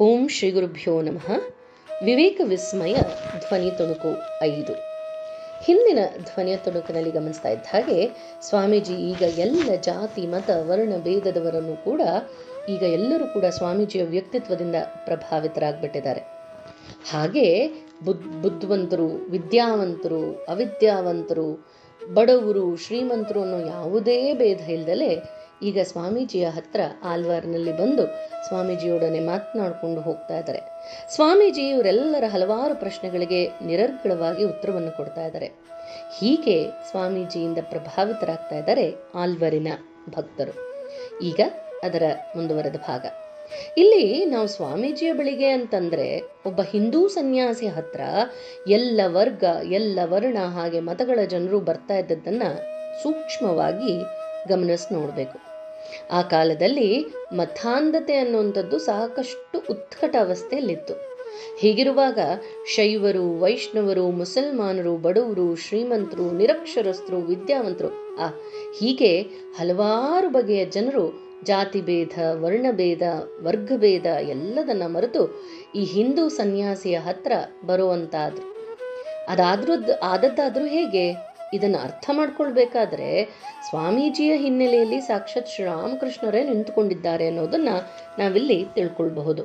ಓಂ ಶ್ರೀ ಗುರುಭ್ಯೋ ನಮಃ. ವಿವೇಕ ವಿಸ್ಮಯ, ಧ್ವನಿ ತುಣುಕು ಐದು. ಹಿಂದಿನ ಧ್ವನಿಯ ತುಣುಕಿನಲ್ಲಿ ಗಮನಿಸ್ತಾ ಇದ್ದ ಹಾಗೆ ಸ್ವಾಮೀಜಿ ಈಗ ಎಲ್ಲ ಜಾತಿ, ಮತ, ವರ್ಣ, ಭೇದದವರನ್ನು ಕೂಡ ಈಗ ಎಲ್ಲರೂ ಕೂಡ ಸ್ವಾಮೀಜಿಯ ವ್ಯಕ್ತಿತ್ವದಿಂದ ಪ್ರಭಾವಿತರಾಗ್ಬಿಟ್ಟಿದ್ದಾರೆ. ಹಾಗೆ ಬುದ್, ಬುದ್ಧಿವಂತರು, ವಿದ್ಯಾವಂತರು, ಅವಿದ್ಯಾವಂತರು, ಬಡವರು, ಶ್ರೀಮಂತರು ಅನ್ನೋ ಯಾವುದೇ ಭೇದ ಇಲ್ದಲೆ ಈಗ ಸ್ವಾಮೀಜಿಯ ಹತ್ರ ಆಲ್ವಾರ್ನಲ್ಲಿ ಬಂದು ಸ್ವಾಮೀಜಿಯೊಡನೆ ಮಾತನಾಡಿಕೊಂಡು ಹೋಗ್ತಾ ಇದ್ದಾರೆ. ಸ್ವಾಮೀಜಿ ಇವರೆಲ್ಲರ ಹಲವಾರು ಪ್ರಶ್ನೆಗಳಿಗೆ ನಿರರ್ಗಳವಾಗಿ ಉತ್ತರವನ್ನು ಕೊಡ್ತಾ ಇದ್ದಾರೆ. ಹೀಗೆ ಸ್ವಾಮೀಜಿಯಿಂದ ಪ್ರಭಾವಿತರಾಗ್ತಾ ಇದ್ದಾರೆ ಆಲ್ವರಿನ ಭಕ್ತರು. ಈಗ ಅದರ ಮುಂದುವರೆದ ಭಾಗ. ಇಲ್ಲಿ ನಾವು ಸ್ವಾಮೀಜಿಯ ಬಳಿಗೆ ಅಂತಂದ್ರೆ ಒಬ್ಬ ಹಿಂದೂ ಸನ್ಯಾಸಿ ಹತ್ರ ಎಲ್ಲ ವರ್ಗ, ಎಲ್ಲ ವರ್ಣ ಹಾಗೆ ಮತಗಳ ಜನರು ಬರ್ತಾ ಇದ್ದದ್ದನ್ನ ಸೂಕ್ಷ್ಮವಾಗಿ ಗಮನಿಸಿ ನೋಡಬೇಕು. ಆ ಕಾಲದಲ್ಲಿ ಮತಾಂಧತೆ ಅನ್ನುವಂಥದ್ದು ಸಾಕಷ್ಟು ಉತ್ಕಟ ಅವಸ್ಥೆಯಲ್ಲಿತ್ತು. ಹೀಗಿರುವಾಗ ಶೈವರು, ವೈಷ್ಣವರು, ಮುಸಲ್ಮಾನರು, ಬಡವರು, ಶ್ರೀಮಂತರು, ನಿರಕ್ಷರಸ್ಥರು, ವಿದ್ಯಾವಂತರು, ಆ, ಹೀಗೆ ಹಲವಾರು ಬಗೆಯ ಜನರು ಜಾತಿ ಭೇದ ವರ್ಣಭೇದ, ವರ್ಗಭೇದ ಎಲ್ಲದನ್ನ ಮರೆತು ಈ ಹಿಂದೂ ಸನ್ಯಾಸಿಯ ಹತ್ರ ಬರುವಂತಾದ್ರು. ಅದಾದ್ರೂ ಆದದ್ದಾದ್ರೂ ಹೇಗೆ? ಇದನ್ನು ಅರ್ಥ ಮಾಡ್ಕೊಳ್ಬೇಕಾದ್ರೆ ಸ್ವಾಮೀಜಿಯ ಹಿನ್ನೆಲೆಯಲ್ಲಿ ಸಾಕ್ಷಾತ್ ಶ್ರೀರಾಮಕೃಷ್ಣರೇ ನಿಂತುಕೊಂಡಿದ್ದಾರೆ ಅನ್ನೋದನ್ನ ನಾವಿಲ್ಲಿ ತಿಳ್ಕೊಳ್ಬಹುದು.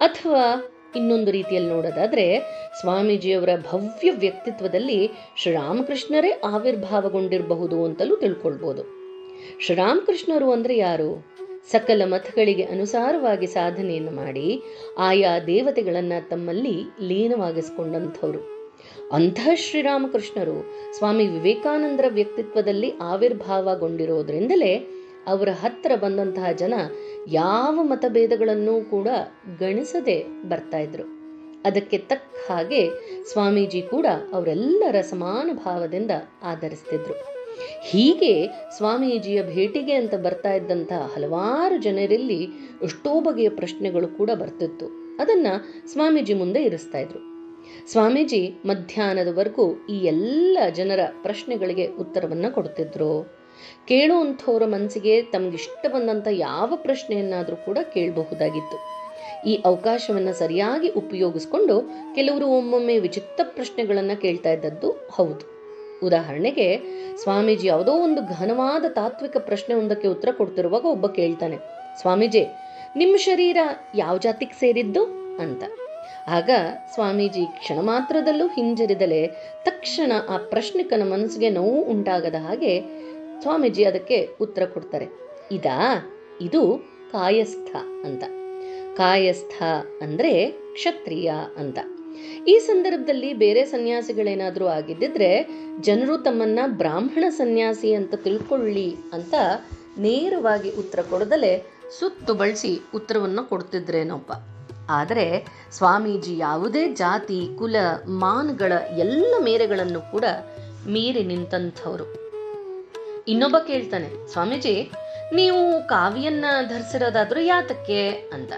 ಅಥವಾ ಇನ್ನೊಂದು ರೀತಿಯಲ್ಲಿ ನೋಡೋದಾದ್ರೆ ಸ್ವಾಮೀಜಿಯವರ ಭವ್ಯ ವ್ಯಕ್ತಿತ್ವದಲ್ಲಿ ಶ್ರೀರಾಮಕೃಷ್ಣರೇ ಆವಿರ್ಭಾವಗೊಂಡಿರಬಹುದು ಅಂತಲೂ ತಿಳ್ಕೊಳ್ಬೋದು. ಶ್ರೀರಾಮಕೃಷ್ಣರು ಅಂದ್ರೆ ಯಾರು? ಸಕಲ ಮತಗಳಿಗೆ ಅನುಸಾರವಾಗಿ ಸಾಧನೆಯನ್ನು ಮಾಡಿ ಆಯಾ ದೇವತೆಗಳನ್ನ ತಮ್ಮಲ್ಲಿ ಲೀನವಾಗಿಸಿಕೊಂಡಂಥವ್ರು. ಅಂತಹ ಶ್ರೀರಾಮಕೃಷ್ಣರು ಸ್ವಾಮಿ ವಿವೇಕಾನಂದರ ವ್ಯಕ್ತಿತ್ವದಲ್ಲಿ ಆವಿರ್ಭಾವಗೊಂಡಿರೋದ್ರಿಂದಲೇ ಅವರ ಹತ್ತಿರ ಬಂದಂತಹ ಜನ ಯಾವ ಮತಭೇದಗಳನ್ನು ಕೂಡ ಗಣಿಸದೆ ಬರ್ತಾ ಇದ್ರು. ಅದಕ್ಕೆ ತಕ್ಕ ಹಾಗೆ ಸ್ವಾಮೀಜಿ ಕೂಡ ಅವರೆಲ್ಲರ ಸಮಾನ ಭಾವದಿಂದ ಆಧರಿಸ್ತಿದ್ರು. ಹೀಗೆ ಸ್ವಾಮೀಜಿಯ ಭೇಟಿಗೆ ಅಂತ ಬರ್ತಾ ಇದ್ದಂತಹ ಹಲವಾರು ಜನರಲ್ಲಿ ಎಷ್ಟೋ ಬಗೆಯ ಪ್ರಶ್ನೆಗಳು ಕೂಡ ಬರ್ತಿತ್ತು. ಅದನ್ನ ಸ್ವಾಮೀಜಿ ಮುಂದೆ ಇರಿಸ್ತಾ ಇದ್ರು. ಸ್ವಾಮೀಜಿ ಮಧ್ಯಾಹ್ನದವರೆಗೂ ಈ ಎಲ್ಲ ಜನರ ಪ್ರಶ್ನೆಗಳಿಗೆ ಉತ್ತರವನ್ನ ಕೊಡ್ತಿದ್ರು. ಕೇಳುವಂಥವ್ರ ಮನಸ್ಸಿಗೆ ತಮಗಿಷ್ಟ ಬಂದಂಥ ಯಾವ ಪ್ರಶ್ನೆಯನ್ನಾದರೂ ಕೂಡ ಕೇಳಬಹುದಾಗಿತ್ತು. ಈ ಅವಕಾಶವನ್ನು ಸರಿಯಾಗಿ ಉಪಯೋಗಿಸ್ಕೊಂಡು ಕೆಲವರು ಒಮ್ಮೊಮ್ಮೆ ವಿಚಿತ್ರ ಪ್ರಶ್ನೆಗಳನ್ನು ಕೇಳ್ತಾ ಇದ್ದದ್ದು ಹೌದು. ಉದಾಹರಣೆಗೆ, ಸ್ವಾಮೀಜಿ ಯಾವುದೋ ಒಂದು ಘನವಾದ ತಾತ್ವಿಕ ಪ್ರಶ್ನೆ ಒಂದಕ್ಕೆ ಉತ್ತರ ಕೊಡ್ತಿರುವಾಗ ಒಬ್ಬ ಕೇಳ್ತಾನೆ, ಸ್ವಾಮೀಜಿ, ನಿಮ್ಮ ಶರೀರ ಯಾವ ಜಾತಿಗೆ ಸೇರಿದ್ದು? ಅಂತ. ಆಗ ಸ್ವಾಮೀಜಿ ಕ್ಷಣ ಮಾತ್ರದಲ್ಲೂ ಹಿಂಜರಿದಲೆ ತಕ್ಷಣ ಆ ಪ್ರಶ್ನಿಕನ ಮನಸ್ಸಿಗೆ ನೋವು ಉಂಟಾಗದ ಹಾಗೆ ಸ್ವಾಮೀಜಿ ಅದಕ್ಕೆ ಉತ್ತರ ಕೊಡ್ತಾರೆ. ಇದಾ? ಇದು ಕಾಯಸ್ಥ ಅಂತ. ಕಾಯಸ್ಥ ಅಂದ್ರೆ ಕ್ಷತ್ರಿಯ ಅಂತ. ಈ ಸಂದರ್ಭದಲ್ಲಿ ಬೇರೆ ಸನ್ಯಾಸಿಗಳೇನಾದರೂ ಆಗಿದ್ದಿದ್ರೆ ಜನರು ತಮ್ಮನ್ನ ಬ್ರಾಹ್ಮಣ ಸನ್ಯಾಸಿ ಅಂತ ತಿಳ್ಕೊಳ್ಳಿ ಅಂತ ನೇರವಾಗಿ ಉತ್ತರ ಕೊಡದಲೆ ಸುತ್ತು ಬಳಸಿ ಉತ್ತರವನ್ನು ಕೊಡ್ತಿದ್ರೇನೊಬ್ಬ ಆದರೆ ಸ್ವಾಮೀಜಿ ಯಾವುದೇ ಜಾತಿ, ಕುಲ, ಮಾನ್ಗಳ ಎಲ್ಲ ಮೇರೆಗಳನ್ನು ಕೂಡ ಮೀರಿ ನಿಂತಂಥವ್ರು. ಇನ್ನೊಬ್ಬ ಕೇಳ್ತಾನೆ, ಸ್ವಾಮೀಜಿ, ನೀವು ಕಾವಿಯನ್ನ ಧರಿಸಿರೋದಾದ್ರೂ ಯಾತಕ್ಕೆ ಅಂತ.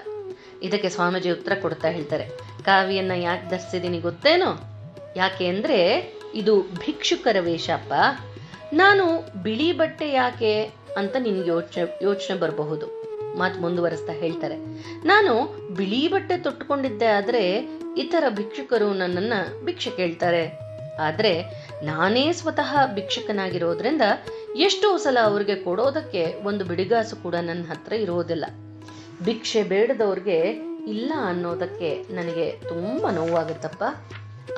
ಇದಕ್ಕೆ ಸ್ವಾಮೀಜಿ ಉತ್ತರ ಕೊಡ್ತಾ ಹೇಳ್ತಾರೆ, ಕಾವಿಯನ್ನ ಯಾಕೆ ಧರಿಸಿದೀನಿ ಗೊತ್ತೇನೋ? ಯಾಕೆ ಅಂದ್ರೆ ಇದು ಭಿಕ್ಷುಕರ ವೇಷಪ್ಪ. ನಾನು ಬಿಳಿ ಬಟ್ಟೆ ಯಾಕೆ ಅಂತ ನಿನ್ಗೆ ಯೋಚನೆ ಯೋಚನೆ ಬರಬಹುದು. ಮಾತು ಮುಂದುವರೆಸ್ತಾ ಹೇಳ್ತಾರೆ. ನಾನು ಬಿಳಿ ಬಟ್ಟೆ ತೊಟ್ಟುಕೊಂಡಿದ್ದೆ ಆದ್ರೆ ಇತರ ಭಿಕ್ಷುಕರು ನನ್ನನ್ನ ಭಿಕ್ಷೆ ಕೇಳ್ತಾರೆ. ಆದ್ರೆ ನಾನೇ ಸ್ವತಃ ಭಿಕ್ಷಕನಾಗಿರೋದ್ರಿಂದ ಎಷ್ಟೋ ಸಲ ಅವ್ರಿಗೆ ಕೊಡೋದಕ್ಕೆ ಒಂದು ಬಿಡಿಗಾಸು ಕೂಡ ನನ್ನ ಹತ್ರ ಇರೋದಿಲ್ಲ. ಭಿಕ್ಷೆ ಬೇಡದವ್ರಿಗೆ ಇಲ್ಲ ಅನ್ನೋದಕ್ಕೆ ನನಗೆ ತುಂಬಾ ನೋವಾಗುತ್ತಪ್ಪ.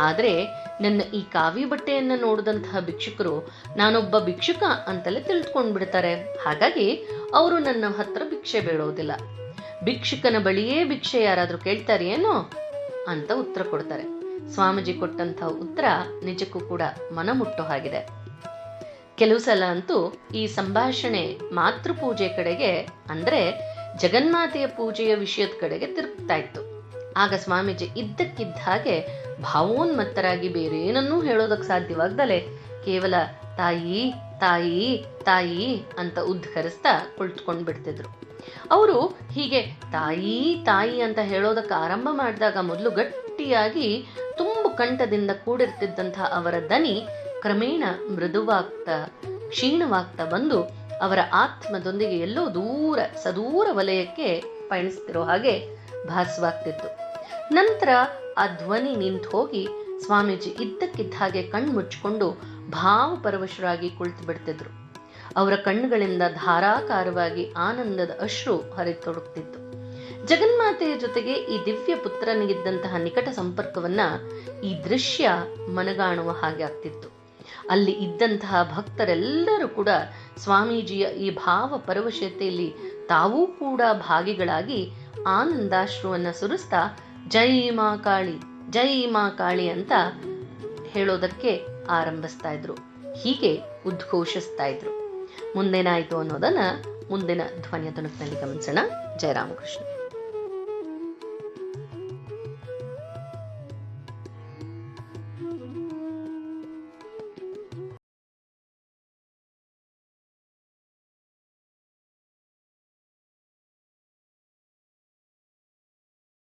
ಆದರೆ ನನ್ನ ಈ ಕಾವಿ ಬಟ್ಟೆಯನ್ನ ನೋಡಿದಂತಹ ಭಿಕ್ಷುಕರು ನಾನೊಬ್ಬ ಭಿಕ್ಷುಕ ಅಂತಲೇ ತಿಳಿದುಕೊಂಡ್ಬಿಡ್ತಾರೆ ಹಾಗಾಗಿ ಅವರು ನನ್ನ ಹತ್ರ ಭಿಕ್ಷೆ ಬೇಡೋದಿಲ್ಲ ಭಿಕ್ಷುಕನ ಬಳಿಯೇ ಭಿಕ್ಷೆ ಯಾರಾದ್ರೂ ಕೇಳ್ತಾರೇನೋ ಅಂತ ಉತ್ತರ ಕೊಡ್ತಾರೆ. ಸ್ವಾಮೀಜಿ ಕೊಟ್ಟಂತಹ ಉತ್ತರ ನಿಜಕ್ಕೂ ಕೂಡ ಮನ ಮುಟ್ಟೋ ಹಾಗಿದೆ. ಕೆಲವು ಸಲ ಅಂತೂ ಈ ಸಂಭಾಷಣೆ ಮಾತೃಪೂಜೆ ಕಡೆಗೆ ಅಂದ್ರೆ ಜಗನ್ಮಾತೆಯ ಪೂಜೆಯ ವಿಷಯದ ಕಡೆಗೆ ತಿರುಗ್ತಾ ಇತ್ತು. ಆಗ ಸ್ವಾಮೀಜಿ ಇದ್ದಕ್ಕಿದ್ದ ಹಾಗೆ ಭಾವೋನ್ಮತ್ತರಾಗಿ ಬೇರೆ ಏನನ್ನೂ ಹೇಳೋದಕ್ಕೆ ಸಾಧ್ಯವಾಗ್ದಲೆ ಕೇವಲ ತಾಯಿ ತಾಯಿ ತಾಯಿ ಅಂತ ಉದ್ಘರಿಸ್ತಾ ಕುಳಿತುಕೊಂಡು ಬಿಡ್ತಿದ್ರು ಅವರು ಹೀಗೆ ತಾಯಿ ತಾಯಿ ಅಂತ ಹೇಳೋದಕ್ಕೆ ಆರಂಭ ಮಾಡಿದಾಗ ಮೊದಲು ಗಟ್ಟಿಯಾಗಿ ತುಂಬು ಕಂಠದಿಂದ ಕೂಡಿರ್ತಿದ್ದಂತಹ ಅವರ ದನಿ ಕ್ರಮೇಣ ಮೃದುವಾಗ್ತಾ, ಕ್ಷೀಣವಾಗ್ತಾ ಬಂದು ಅವರ ಆತ್ಮದೊಂದಿಗೆ ಎಲ್ಲೋ ದೂರ, ಸದೂರ ವಲಯಕ್ಕೆ ಪಯಣಿಸ್ತಿರೋ ಹಾಗೆ ಭಾಸವಾಗ್ತಿತ್ತು. ನಂತರ ಆ ಧ್ವನಿ ನಿಂತು ಹೋಗಿ ಸ್ವಾಮೀಜಿ ಇದ್ದಕ್ಕಿದ್ದ ಹಾಗೆ ಕಣ್ಣು ಮುಚ್ಚಿಕೊಂಡು ಭಾವಪರವಶರಾಗಿ ಕುಳಿತು ಬಿಡ್ತಿದ್ರು. ಅವರ ಕಣ್ಣುಗಳಿಂದ ಧಾರಾಕಾರವಾಗಿ ಆನಂದದ ಅಶ್ರು ಹರಿತೊಡುತ್ತಿತ್ತು ಜಗನ್ಮಾತೆಯ ಜೊತೆಗೆ ಈ ದಿವ್ಯ ಪುತ್ರನಿಗಿದ್ದಂತಹ ನಿಕಟ ಸಂಪರ್ಕವನ್ನ ಈ ದೃಶ್ಯ ಮನಗಾಣುವ ಹಾಗೆ ಆಗ್ತಿತ್ತು. ಅಲ್ಲಿ ಇದ್ದಂತಹ ಭಕ್ತರೆಲ್ಲರೂ ಕೂಡ ಸ್ವಾಮೀಜಿಯ ಈ ಭಾವ ಪರವಶತೆಯಲ್ಲಿ ತಾವೂ ಕೂಡ ಭಾಗಿಗಳಾಗಿ ಆನಂದಾಶ್ರುವನ್ನ ಸುರಿಸ್ತಾ, ಜೈ ಮಾ ಕಾಳಿ, ಜೈ ಮಾ ಕಾಳಿ ಅಂತ ಹೇಳೋದಕ್ಕೆ ಆರಂಭಿಸ್ತಾ ಇದ್ರು. ಹೀಗೆ ಉದ್ಘೋಷಿಸ್ತಾ ಇದ್ರು. ಮುಂದೇನಾಯ್ತು ಅನ್ನೋದನ್ನ ಮುಂದಿನ ಧ್ವನಿಯ ತುಣುಕಿನಲ್ಲಿ ಗಮನಿಸೋಣ. ಜಯರಾಮಕೃಷ್ಣ.